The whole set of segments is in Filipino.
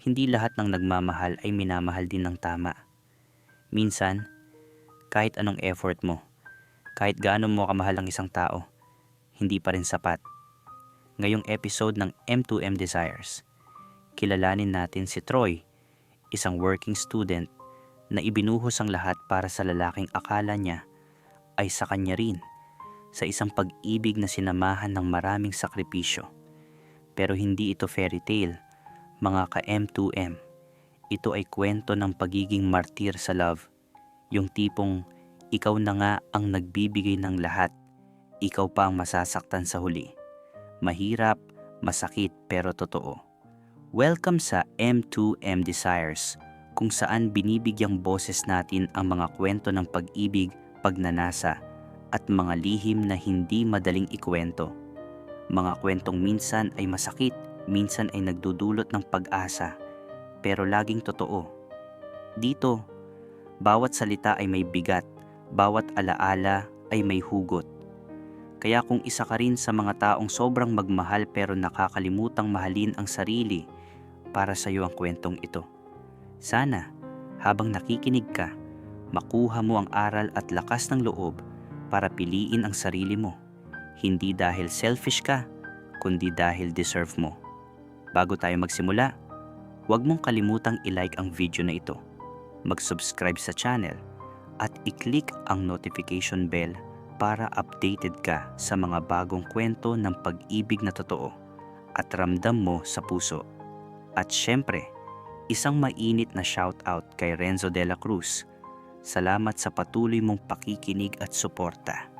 hindi lahat ng nagmamahal ay minamahal din ng tama. Minsan, kahit anong effort mo, kahit gaano mo kamahal ang isang tao, hindi pa rin sapat. Ngayong episode ng M2M Desires, kilalanin natin si Troy, isang working student na ibinuhos ang lahat para sa lalaking akala niya ay sa kanya rin, sa isang pag-ibig na sinamahan ng maraming sakripisyo. Pero hindi ito fairy tale, mga ka-M2M. Ito ay kwento ng pagiging martir sa love. Yung tipong ikaw na nga ang nagbibigay ng lahat, ikaw pa ang masasaktan sa huli. Mahirap, masakit pero totoo. Welcome sa M2M Desires, kung saan binibigyang boses natin ang mga kwento ng pag-ibig, pagnanasa, at mga lihim na hindi madaling ikwento. Mga kwentong minsan ay masakit, minsan ay nagdudulot ng pag-asa, pero laging totoo. Dito, bawat salita ay may bigat, bawat alaala ay may hugot. Kaya kung isa ka rin sa mga taong sobrang magmahal pero nakakalimutang mahalin ang sarili, para sa iyo ang kwentong ito. Sana, habang nakikinig ka, makuha mo ang aral at lakas ng loob para piliin ang sarili mo. Hindi dahil selfish ka, kundi dahil deserve mo. Bago tayo magsimula, huwag mong kalimutang i-like ang video na ito, mag-subscribe sa channel, at i-click ang notification bell para updated ka sa mga bagong kwento ng pag-ibig na totoo at ramdam mo sa puso. At syempre, isang mainit na shoutout kay Renzo de la Cruz. Salamat sa patuloy mong pakikinig at suporta.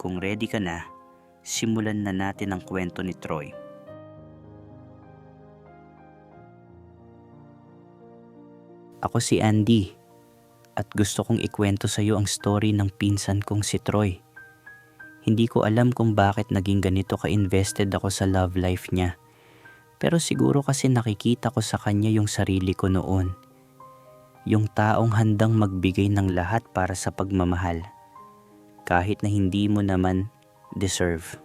Kung ready ka na, simulan na natin ang kwento ni Troy. Ako si Andy at gusto kong ikwento sa iyo ang story ng pinsan kong si Troy. Hindi ko alam kung bakit naging ganito ka-invested ako sa love life niya. Pero siguro kasi nakikita ko sa kanya yung sarili ko noon. Yung taong handang magbigay ng lahat para sa pagmamahal. Kahit na hindi mo naman deserve.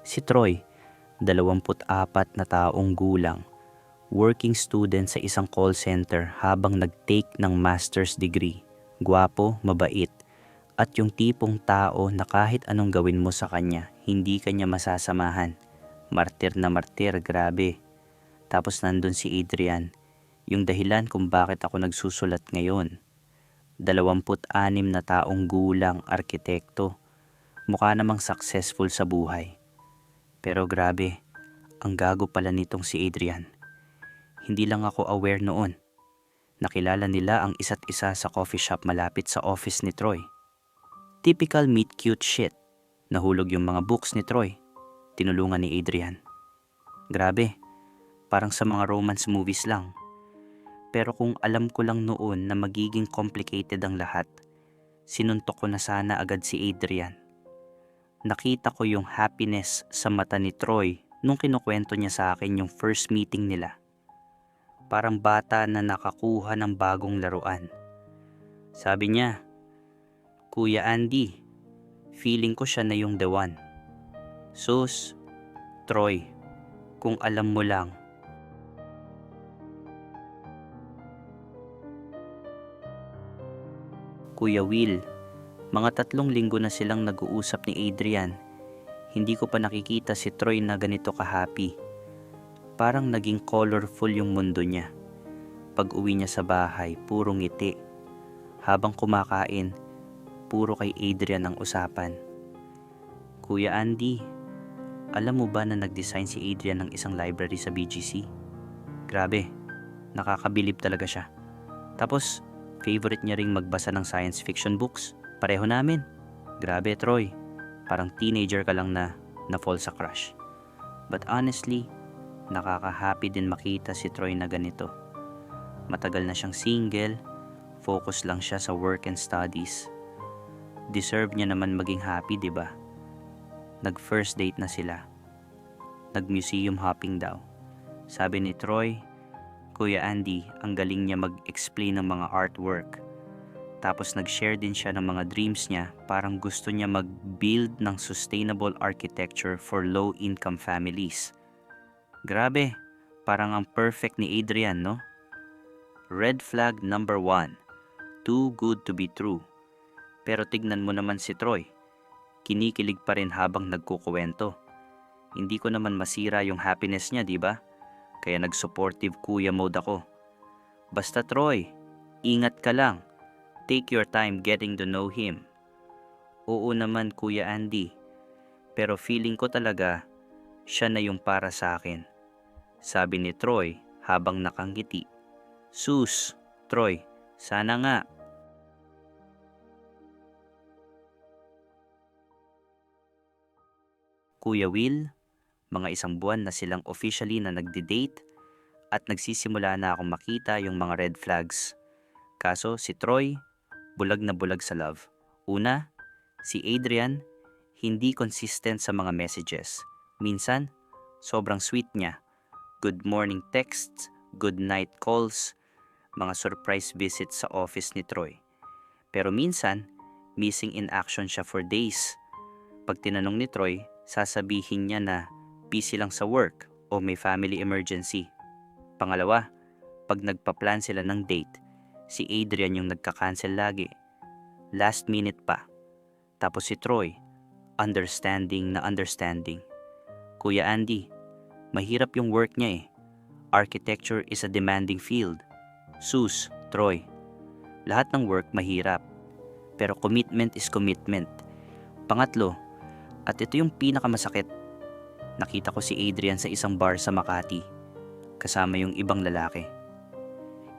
Si Troy, 24 na taong gulang, working student sa isang call center habang nag-take ng master's degree. Gwapo, mabait, at yung tipong tao na kahit anong gawin mo sa kanya, hindi kanya masasamahan. Martir na martir, grabe. Tapos nandun si Adrian, yung dahilan kung bakit ako nagsusulat ngayon. 26 na taong gulang, arkitekto. Mukha namang successful sa buhay. Pero grabe, ang gago pala nitong si Adrian. Hindi lang ako aware noon. Nakilala nila ang isa't isa sa coffee shop malapit sa office ni Troy. Typical meet cute shit. Nahulog yung mga books ni Troy. Tinulungan ni Adrian. Grabe, parang sa mga romance movies lang. Pero kung alam ko lang noon na magiging complicated ang lahat, sinuntok ko na sana agad si Adrian. Nakita ko yung happiness sa mata ni Troy nung kinukwento niya sa akin yung first meeting nila. Parang bata na nakakuha ng bagong laruan. Sabi niya, Kuya Andy, feeling ko siya na yung the one. Sus, Troy, kung alam mo lang, Kuya Will, mga tatlong linggo na silang nag-uusap ni Adrian. Hindi ko pa nakikita si Troy na ganito ka-happy. Parang naging colorful yung mundo niya. Pag uwi niya sa bahay, puro ngiti. Habang kumakain, puro kay Adrian ang usapan. Kuya Andy, alam mo ba na nag-design si Adrian ng isang library sa BGC? Grabe, nakakabilib talaga siya. Tapos, favorite niya ring magbasa ng science fiction books. Pareho namin. Grabe, Troy. Parang teenager ka lang na na-fall sa crush. But honestly, nakaka-happy din makita si Troy na ganito. Matagal na siyang single, focus lang siya sa work and studies. Deserve niya naman maging happy, 'di ba? Nag-first date na sila. Nag-museum hopping daw. Sabi ni Troy, Kuya Andy, ang galing niya mag-explain ng mga artwork. Tapos nag-share din siya ng mga dreams niya, parang gusto niya mag-build ng sustainable architecture for low-income families. Grabe, parang ang perfect ni Adrian, no? Red flag number one. Too good to be true. Pero tignan mo naman si Troy. Kinikilig pa rin habang nagkukuwento. Hindi ko naman masira yung happiness niya, di ba? Kaya nag-supportive kuya mode ako. Basta Troy, ingat ka lang. Take your time getting to know him. Oo naman Kuya Andy. Pero feeling ko talaga, siya na yung para sa akin. Sabi ni Troy habang nakangiti. Sus, Troy, sana nga. Kuya Will, mga isang buwan na silang officially na nagde-date at nagsisimula na akong makita yung mga red flags. Kaso si Troy, bulag na bulag sa love. Una, si Adrian, hindi consistent sa mga messages. Minsan, sobrang sweet niya. Good morning texts, good night calls, mga surprise visits sa office ni Troy. Pero minsan, missing in action siya for days. Pag tinanong ni Troy, sasabihin niya na busy lang sa work o may family emergency. Pangalawa, pag nagpa-plan sila ng date, si Adrian yung nagka-cancel lagi. Last minute pa. Tapos si Troy, understanding na understanding. Kuya Andy, mahirap yung work niya eh. Architecture is a demanding field. Sus, Troy, lahat ng work mahirap. Pero commitment is commitment. Pangatlo, at ito yung pinakamasakit. Nakita ko si Adrian sa isang bar sa Makati, kasama yung ibang lalaki.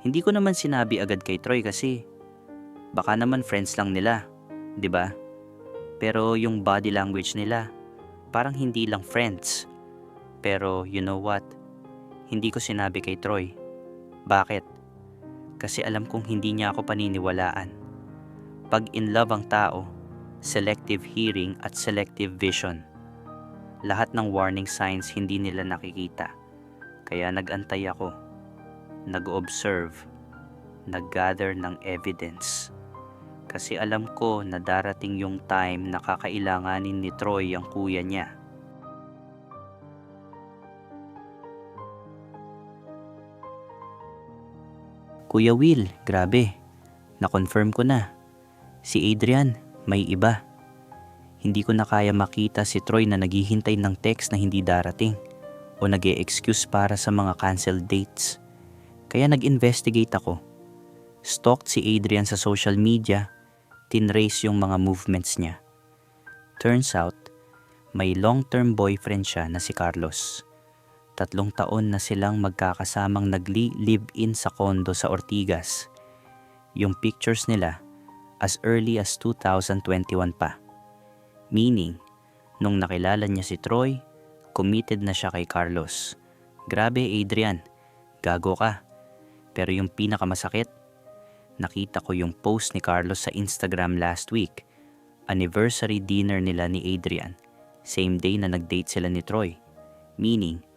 Hindi ko naman sinabi agad kay Troy kasi baka naman friends lang nila, 'di ba? Pero yung body language nila, parang hindi lang friends. Pero you know what? Hindi ko sinabi kay Troy. Bakit? Kasi alam kong hindi niya ako paniniwalaan. Pag in love ang tao, selective hearing at selective vision. Lahat ng warning signs hindi nila nakikita. Kaya nagantay ako. Nag-observe. Nag-gather ng evidence. Kasi alam ko na darating yung time na kakailanganin ni Troy ang kuya niya. Kuya Will, grabe. Na-confirm ko na. Si Adrian, may iba. Hindi ko na kaya makita si Troy na naghihintay ng text na hindi darating o nag excuse para sa mga cancelled dates. Kaya nag-investigate ako. Stalked si Adrian sa social media, tinrace yung mga movements niya. Turns out, may long-term boyfriend siya na si Carlos. Tatlong taon na silang magkakasamang nagli-live-in sa kondo sa Ortigas. Yung pictures nila as early as 2021 pa. Meaning, nung nakilala niya si Troy, committed na siya kay Carlos. Grabe Adrian, gago ka. Pero yung pinakamasakit, nakita ko yung post ni Carlos sa Instagram last week. Anniversary dinner nila ni Adrian. Same day na nag-date sila ni Troy. Meaning,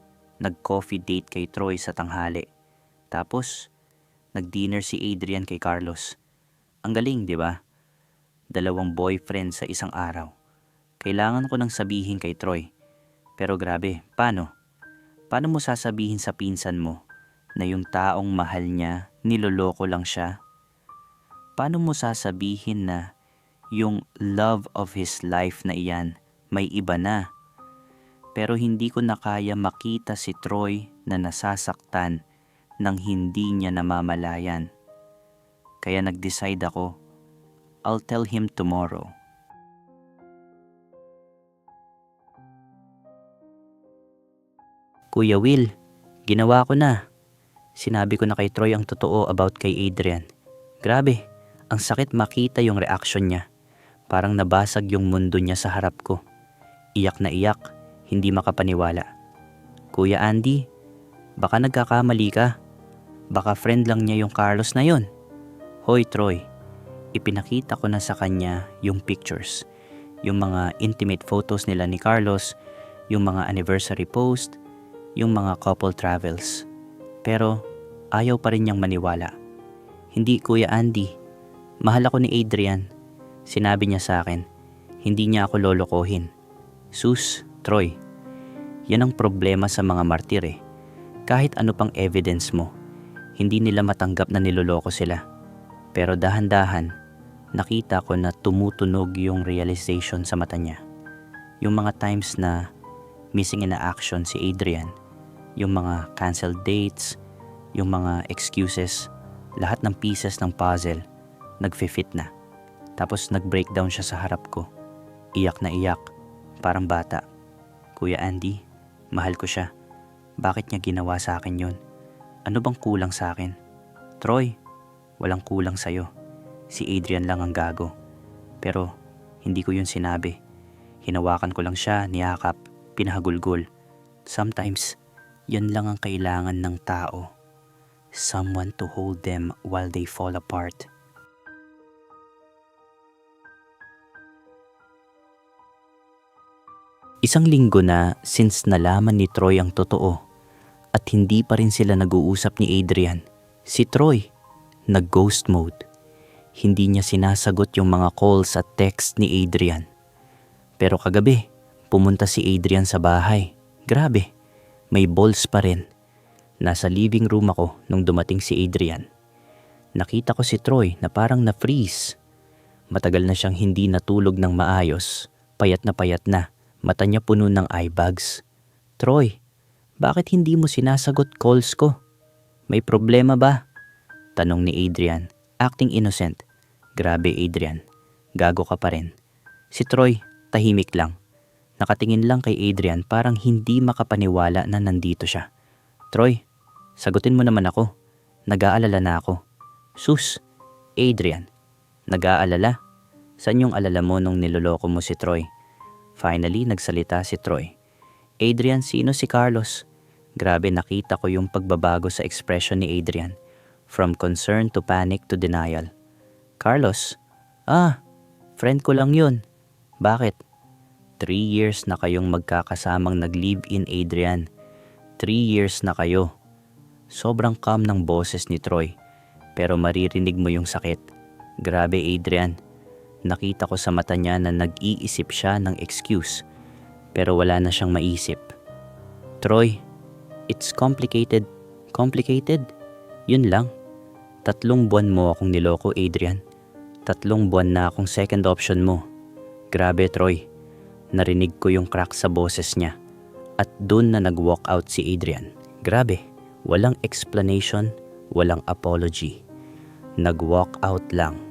nag-coffee date kay Troy sa tanghali. Tapos, nag-dinner si Adrian kay Carlos. Ang galing, di ba? Dalawang boyfriend sa isang araw. Kailangan ko nang sabihin kay Troy. Pero grabe, paano? Paano mo sasabihin sa pinsan mo na yung taong mahal niya, niloloko lang siya? Paano mo sasabihin na yung love of his life na iyan may iba na? Pero hindi ko na kaya makita si Troy na nasasaktan nang hindi niya namamalayan. Kaya nag-decide ako, I'll tell him tomorrow. Kuya Will, ginawa ko na. Sinabi ko na kay Troy ang totoo about kay Adrian. Grabe, ang sakit makita yung reaction niya. Parang nabasag yung mundo niya sa harap ko. Iyak na iyak, hindi makapaniwala. Kuya Andy, baka nagkakamali ka. Baka friend lang niya yung Carlos na yon. Hoy Troy, ipinakita ko na sa kanya yung pictures. Yung mga intimate photos nila ni Carlos, yung mga anniversary post, yung mga couple travels. Pero ayaw pa rin niyang maniwala. Hindi Kuya Andy, mahal ako ni Adrian. Sinabi niya sa akin, hindi niya ako lolokohin. Sus, Troy, yan ang problema sa mga martir eh. Kahit ano pang evidence mo, hindi nila matanggap na niloloko sila. Pero dahan-dahan, nakita ko na tumutunog yung realization sa mata niya. Yung mga times na missing in action si Adrian, yung mga canceled dates, yung mga excuses, lahat ng pieces ng puzzle, nagfi-fit na. Tapos nag-breakdown siya sa harap ko. Iyak na iyak, parang bata. Kuya Andy, mahal ko siya. Bakit niya ginawa sa akin yun? Ano bang kulang sa akin? Troy, walang kulang sa'yo. Si Adrian lang ang gago. Pero hindi ko yun sinabi. Hinawakan ko lang siya, niyakap, pinahagulgol. Sometimes, yan lang ang kailangan ng tao. Someone to hold them while they fall apart. Isang linggo na since nalaman ni Troy ang totoo at hindi pa rin sila nag-uusap ni Adrian. Si Troy, nag-ghost mode. Hindi niya sinasagot yung mga calls at text ni Adrian. Pero kagabi, pumunta si Adrian sa bahay. Grabe, may balls pa rin. Nasa living room ako nung dumating si Adrian. Nakita ko si Troy na parang na-freeze. Matagal na siyang hindi natulog ng maayos. Payat na payat na. Mata niya puno ng eye bags. Troy, bakit hindi mo sinasagot calls ko? May problema ba? Tanong ni Adrian, acting innocent. Grabe Adrian, gago ka pa rin. Si Troy, tahimik lang. Nakatingin lang kay Adrian parang hindi makapaniwala na nandito siya. Troy, sagutin mo naman ako. Nag-aalala na ako. Sus, Adrian, nag-aalala? San yung alala mo nung niloloko mo si Troy? Finally, nagsalita si Troy. Adrian, sino si Carlos? Grabe nakita ko yung pagbabago sa expression ni Adrian. From concern to panic to denial. Carlos? Ah, friend ko lang yun. Bakit? Three years na kayong magkakasamang nag-live-in Adrian. Three years na kayo. Sobrang calm ng boses ni Troy. Pero maririnig mo yung sakit. Grabe Adrian. Nakita ko sa mata niya na nag-iisip siya ng excuse pero wala na siyang maisip. Troy, it's complicated. Complicated? Yun lang. Tatlong buwan mo akong niloko, Adrian. Tatlong buwan na akong second option mo. Grabe, Troy. Narinig ko yung crack sa boses niya. At doon na nag-walk out si Adrian. Grabe. Walang explanation, walang apology. Nag-walk out lang.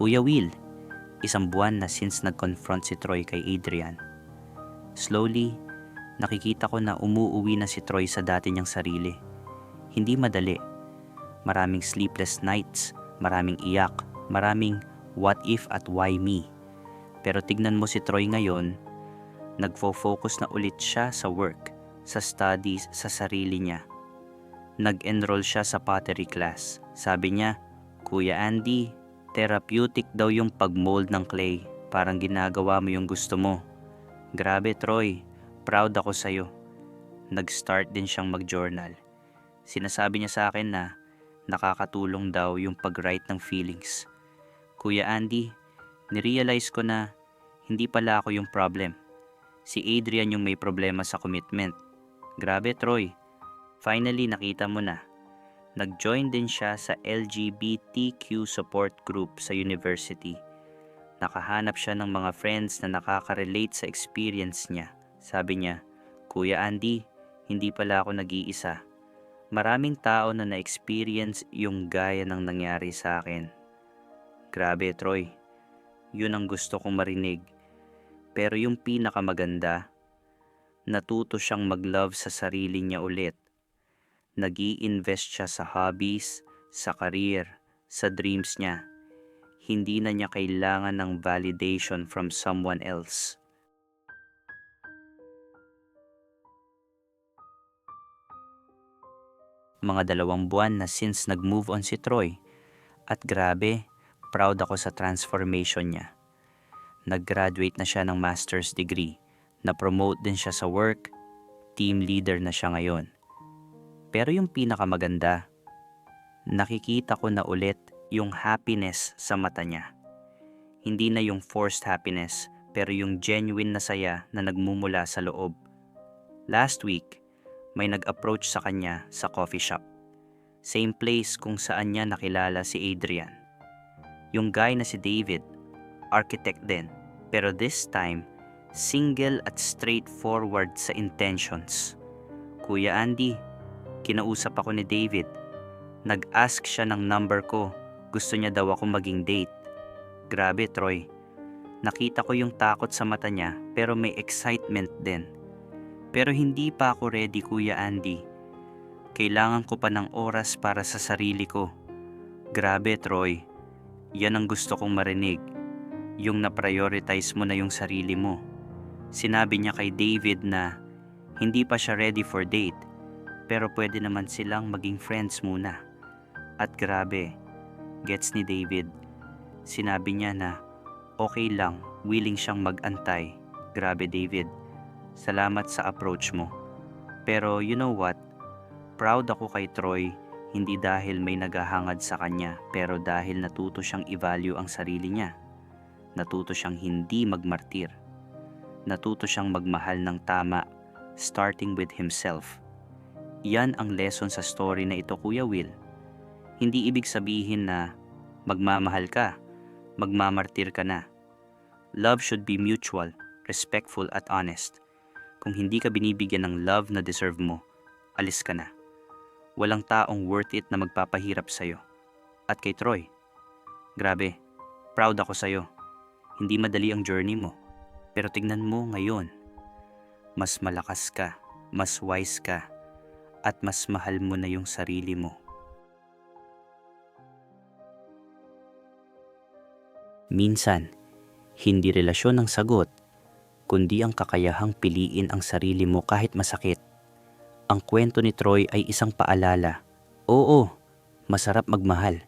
Kuya Will, isang buwan na since nag-confront si Troy kay Adrian. Slowly, nakikita ko na umuuwi na si Troy sa dati niyang sarili. Hindi madali. Maraming sleepless nights, maraming iyak, maraming what if at why me. Pero tignan mo si Troy ngayon, nagfo-focus na ulit siya sa work, sa studies, sa sarili niya. Nag-enroll siya sa pottery class. Sabi niya, Kuya Andy, therapeutic daw yung pag-mold ng clay. Parang ginagawa mo yung gusto mo. Grabe Troy, proud ako sa'yo. Nag-start din siyang mag-journal. Sinasabi niya sa akin na nakakatulong daw yung pag-write ng feelings. Kuya Andy, nirealize ko na hindi pala ako yung problem. Si Adrian yung may problema sa commitment. Grabe Troy, finally nakita mo na. Nag-join din siya sa LGBTQ support group sa university. Nakahanap siya ng mga friends na nakaka-relate sa experience niya. Sabi niya, Kuya Andy, hindi pala ako nag-iisa. Maraming tao na na-experience yung gaya ng nangyari sa akin. Grabe Troy, yun ang gusto kong marinig. Pero yung pinakamaganda, natuto siyang mag-love sa sarili niya ulit nag invest siya sa hobbies, sa career, sa dreams niya. Hindi na niya kailangan ng validation from someone else. Mga dalawang buwan na since nag-move on si Troy at grabe, proud ako sa transformation niya. Nag-graduate na siya ng master's degree, na-promote din siya sa work, team leader na siya ngayon pero yung pinakamaganda, nakikita ko na ulit yung happiness sa mata niya. Hindi na yung forced happiness, pero yung genuine na saya na nagmumula sa loob. Last week, may nag-approach sa kanya sa coffee shop. Same place kung saan niya nakilala si Adrian. Yung guy na si David, architect din, pero this time, single at straightforward sa intentions. Kuya Andy, kinausap ako ni David. Nag-ask siya ng number ko. Gusto niya daw ako maging date. Grabe, Troy. Nakita ko yung takot sa mata niya pero may excitement din. Pero hindi pa ako ready, Kuya Andy. Kailangan ko pa ng oras para sa sarili ko. Grabe, Troy. Yan ang gusto kong marinig. Yung na-prioritize mo na yung sarili mo. Sinabi niya kay David na hindi pa siya ready for date pero pwede naman silang maging friends muna. At grabe, gets ni David. Sinabi niya na okay lang, willing siyang mag-antay. Grabe David, salamat sa approach mo. Pero you know what? Proud ako kay Troy, hindi dahil may naghahangad sa kanya, pero dahil natuto siyang i-value ang sarili niya. Natuto siyang hindi magmartir. Natuto siyang magmahal ng tama, starting with himself. Yan ang lesson sa story na ito, Kuya Will. Hindi ibig sabihin na magmamahal ka, magmamartir ka na. Love should be mutual, respectful at honest. Kung hindi ka binibigyan ng love na deserve mo, alis ka na. Walang taong worth it na magpapahirap sa'yo. At kay Troy, grabe, proud ako sa'yo. Hindi madali ang journey mo. Pero tignan mo ngayon, mas malakas ka, mas wise ka, at mas mahal mo na yung sarili mo. Minsan, hindi relasyon ang sagot, kundi ang kakayahang piliin ang sarili mo kahit masakit. Ang kwento ni Troy ay isang paalala. Oo, masarap magmahal,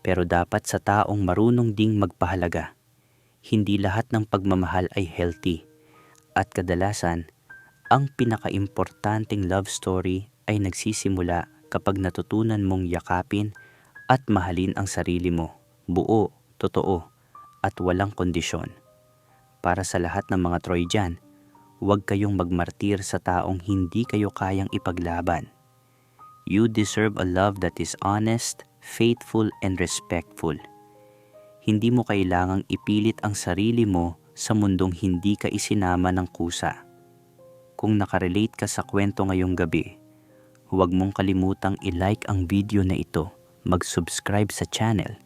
pero dapat sa taong marunong ding magpahalaga. Hindi lahat ng pagmamahal ay healthy, at kadalasan, ang pinakaimportanteng love story ay nagsisimula kapag natutunan mong yakapin at mahalin ang sarili mo, buo, totoo, at walang kondisyon. Para sa lahat ng mga Troy huwag kayong magmartir sa taong hindi kayo kayang ipaglaban. You deserve a love that is honest, faithful, and respectful. Hindi mo kailangang ipilit ang sarili mo sa mundong hindi ka isinama ng kusa. Kung nakarelate ka sa kwento ngayong gabi, huwag mong kalimutang i-like ang video na ito, mag-subscribe sa channel,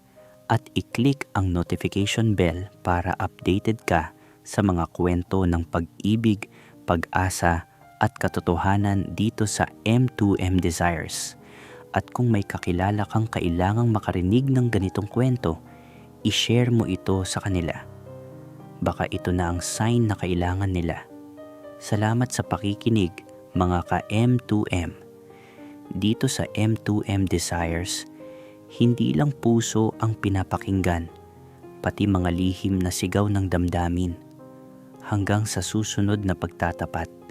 at i-click ang notification bell para updated ka sa mga kwento ng pag-ibig, pag-asa, at katotohanan dito sa M2M Desires. At kung may kakilala kang kailangang makarinig ng ganitong kwento, i-share mo ito sa kanila. Baka ito na ang sign na kailangan nila. Salamat sa pakikinig mga ka-M2M. Dito sa M2M Desires, hindi lang puso ang pinapakinggan, pati mga lihim na sigaw ng damdamin. Hanggang sa susunod na pagtatapat.